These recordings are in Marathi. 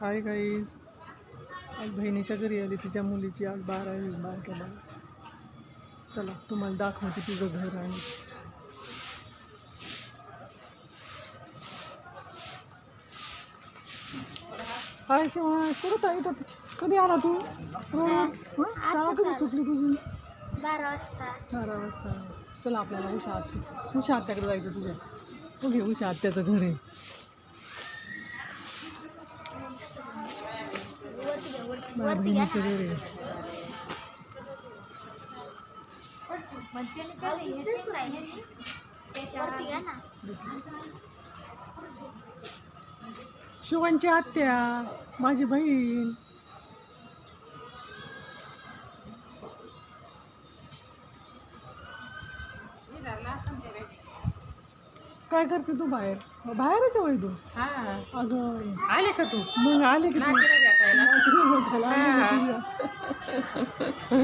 हाय काही आज बहिणीच्या घरी आली तिच्या मुलीची आज बारावी बारक्याला चला तुम्हाला दाखवते तिचं घर आणि. हाय शिवा कुठं आहे इथं कधी आला तू? शाळा कधी सुटली तुझी? बारा वाजता. बारा वाजता. चला आपल्याला उषा आत्या उषा आत्याकडे जायचं तुझ्या. तू घे उषा आत्याचं घर आहे. शिवांची आत्या माझी बहीण. काय करते तू बाहेर? बाहेरच आहे तू. अगं. आले का तू? मग आले की तू. भेटायला. नातू भेटायला आले का तुझ्या?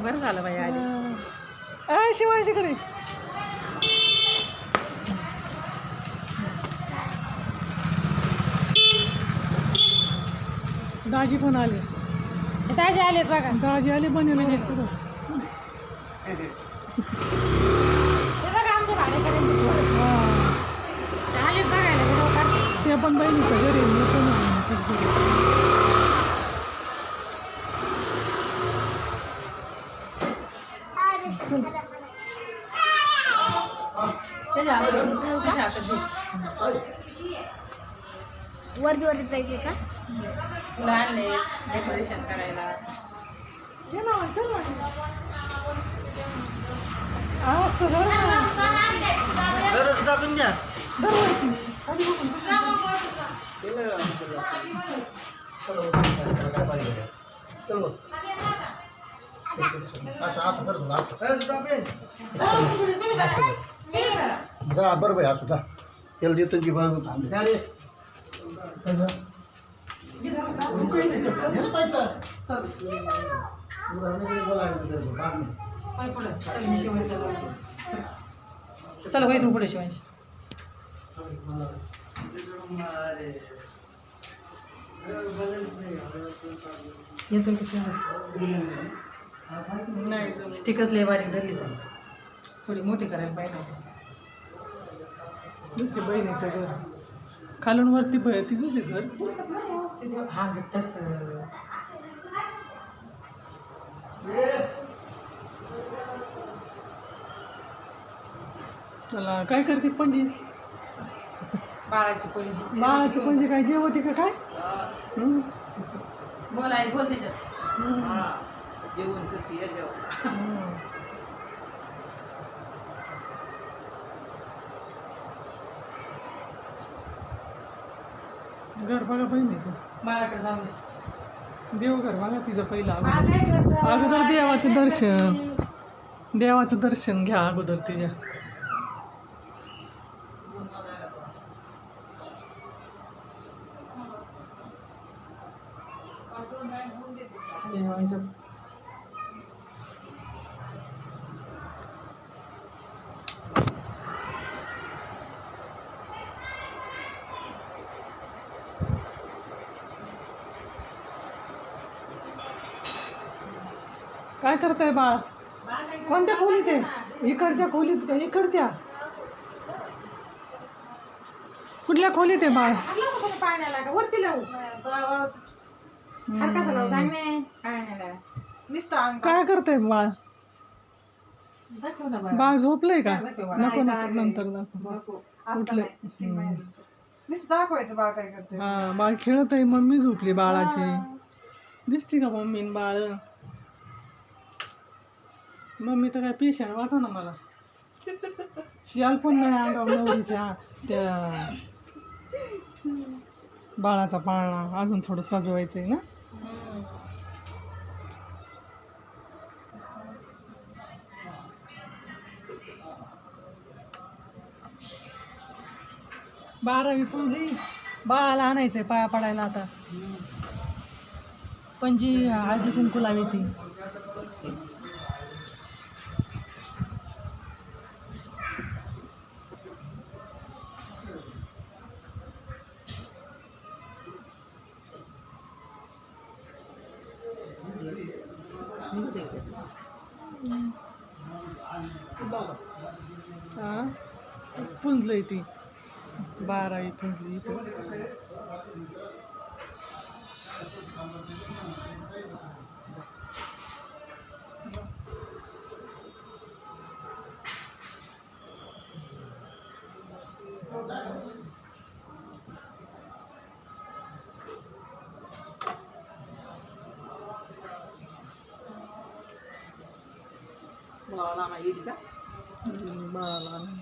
बरं झालं बाई आली. हा. ए शिवाजीकडे दाजी पण आले. ताजे आलेत बघा. दाजी आले बनवले हे बघा आमच्या भाडेकरांचे पोरं. आलेत बघायला व्हिडिओ काढ. ते पण बहिणीचं घर आहे मी पण बहिणीचंच घर आहे. त्याच्या हातात- त्याच्या हातात दे. वरती वरती जायचंय का तुला आणले डेकोरेशन करायला ये ना चल ना. हा, असं धर ना. धर वरती. आधी बघू. असं असं कर तुला असं जा बरं बाई असं जा त्याला देतो की बरं अरे पाय पुढं. चल, होय तू पुढे शिवायची येतो नाही. स्टिकच लय बारीक धरली तर थोडी मोठी करायला पाहिजे बहिणीचं घर. खालून वरती तिचंच आहे घर. हा तसं त्याला काय करते पणजी? बाळाची पोलीची बाळाची पणजी काय जेवते का काय? हं? बोल त्याच्यात हं. जेवण करते जेवण हं. घर बघा बहिणीचं. बाळाकडे जाऊन दे. देवघर बघा तिचं पहिलं अगोदर? अगोदर देवाचं दर्शन देवाचं दर्शन घ्या अगोदर तिच्या देवाचं काय करताय बाळ? कोणत्या खोलीत आहे? इकडच्या खोलीत का? इकडच्या? कुठल्या खोलीत आहे बाळ? पाण्याला वरती लावू. काय करताय बाळ? बाळा. झोपलंय का. नको नको. नंतर उठलंय दाखवायचं बाळ काय करते हा बाळ खेळत आहे मम्मी झोपली बाळाची. दिसते का मम्मी न बाळ? मम्मी तर काय पेशंट वाटा ना मला. शियाल पण नाही अंगावर नवरीच्या त्या बाळाचा पाळणा. अजून थोडं सजवायचं आहे ना. बारावी पुढली बाळाला आणायचं आहे पाया पडायला आता. पणजी हळदी कुंकू लावी ती. फुंजलंय ती बारावी फुंजली इथं Malah lama ini kan? Malah lama.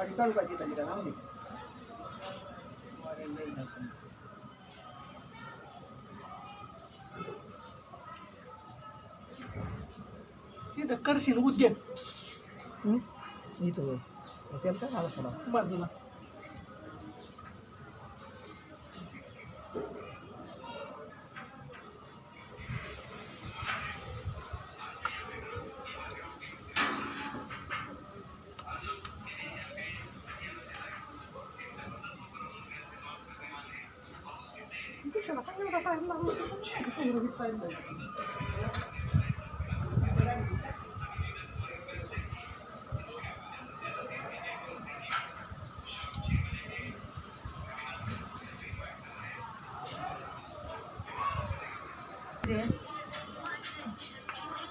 Pakistan का जीता जीता नाम नहीं Tidak kersin hujan. Hmm? Itu. oke oke, alat orang. Mas dulu.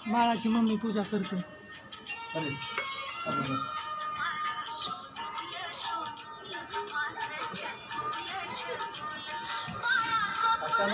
Malah cuma mimpi saja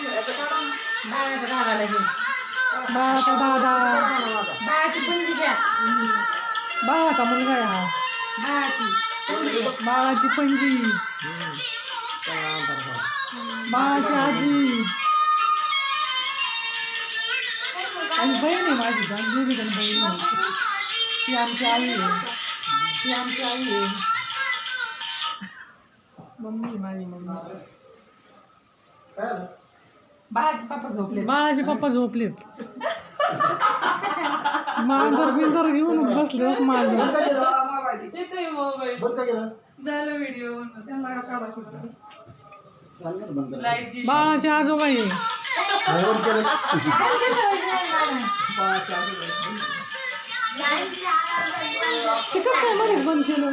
बाळाचं गावाला बाळाचा दादा. बाळाची पुंजी घ्या. बाळाचा मुलगा आहे हा. बाळाची. बाळाची पंजी बाळाची आजी. आणि बहीण आहे माझी दोघी जण बहीण आहे. ती आमची आई आहे. ती आमची आई आहे. मम्मी माझी मम्मी. बाळाचे पप्पा झोपले बाळाचे पप्पा झोपले मांजर बिंजर घेऊन बसले माझे झालं व्हिडिओ बाळाचे आजोबा आहे केलं? बंद केलं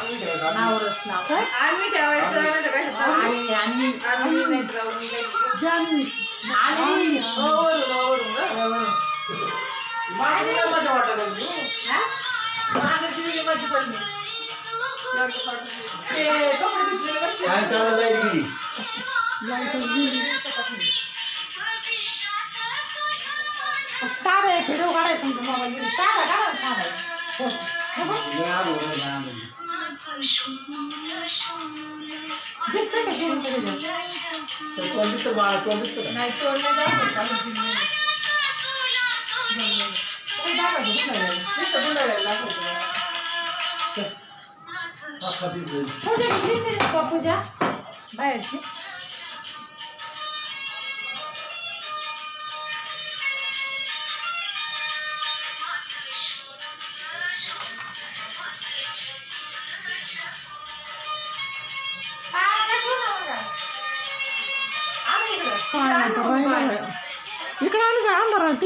नावरच नाव आम्ही ठेवायचं नाही तर काय आणि आणि आम्ही नाही तर आम्ही नाही. आणि मजा वाटत होती. हा? माझी. ते कपडे धुतलेले नसते. काय त्याला लाइट गेली लाईटच गेली साधं आहे व्हिडिओ काढायचा तुमच्या मोबाईल साधा काढा साधा आहे. हो. नाही का त्याच्यात? तोंड दिसतं बाळा तोंड दिसतं का? नाही तोंड नाही दाखवायचं, गुंडाळायला दाखवायचं. हा, खाती जाईल. पूजा घेतली नाही का पूजा बाहेरची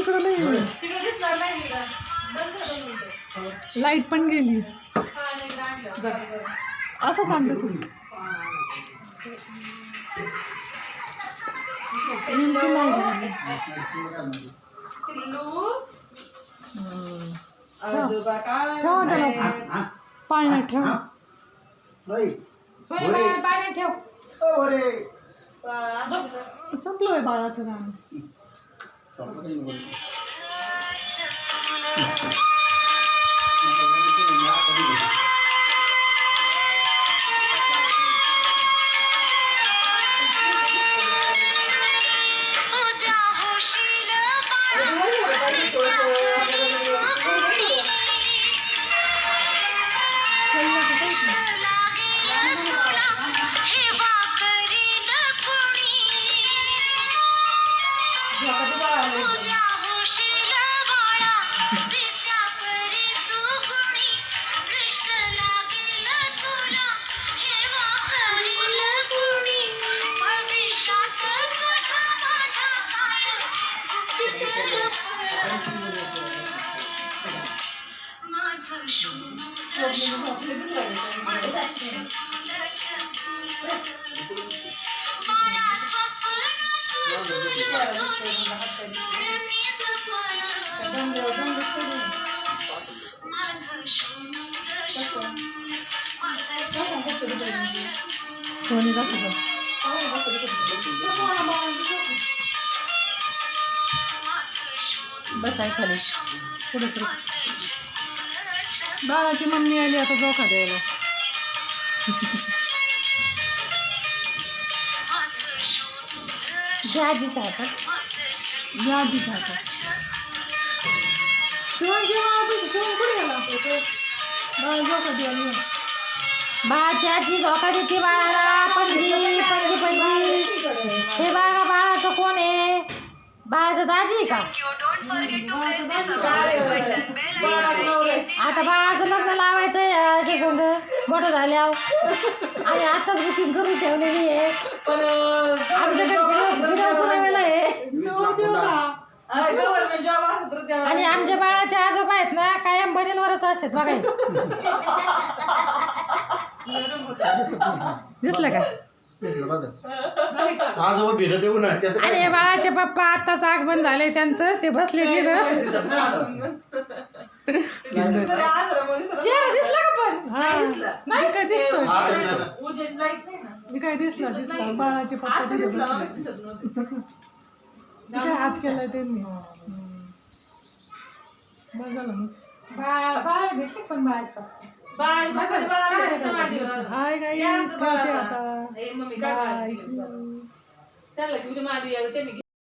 दिसणार नाही. लाइट पण गेली. हा. असंच आणलं तुम्ही ठेवा. त्याला. पाण्यात ठेवा. पाण्यात ठेव. संपलं बाळाचं गाणं संपलं काही नाही. सोनी दाखव बस आहे खाली पुढे पुढे बाळाची मम्मी आली आता जोखा द्यायला घ्या आजीच्या हातात या आधीच आता शिवण शिवण तुझी शिवण कुठे गेला बाळा जोखा द्यायला ये. बाळाची आजी झोका देते बाळाला. पणजी पणजी पणजी. हे बाळाचं कोण आहे? बाळाचं दाजी आहे का? आता मोठं झाल्यावर. आणि आताच बुकिंग करून ठेवलेली आहे. पण आमच्याकडे व्हिडिओ पुरावेला आहे. वीस लाख हुंडा. गव्हर्नमेंट जॉब असत तर त्याला आणि आमच्या बाळाचे आजोबा आहेत ना कायम बनेलवरच असतात बघा. हे. दिसलं का? दिसलं बघा. आजोबा भिजत येऊ ना त्याचं आणि हे बाळाचे पप्पा आत्ताच आगमन झालंय त्यांचं ते बसले तिथं दिसत नाही आता. दिसला नाही काय दिसतोय हा, दिसलं. उजेड लाइट नाही ना मी काय दिसला दिसला बाळाचे पप्पा आता तिथे दिसला बसले. मागाशी दिसत नव्हते काय हात केलाय त्यांनी हम्म. बरं झालं मग. बाळ बाळ भेटले पण बाळाचे पप्पा बाय बसायला बाळाला दिसतं मांडीवर. हाय या गाईस आमचं ठेवते बाळाला. आता ए, मम्मी काय बाळाला बाय दिसतं? त्यांना घेऊन मांडी त्यांनी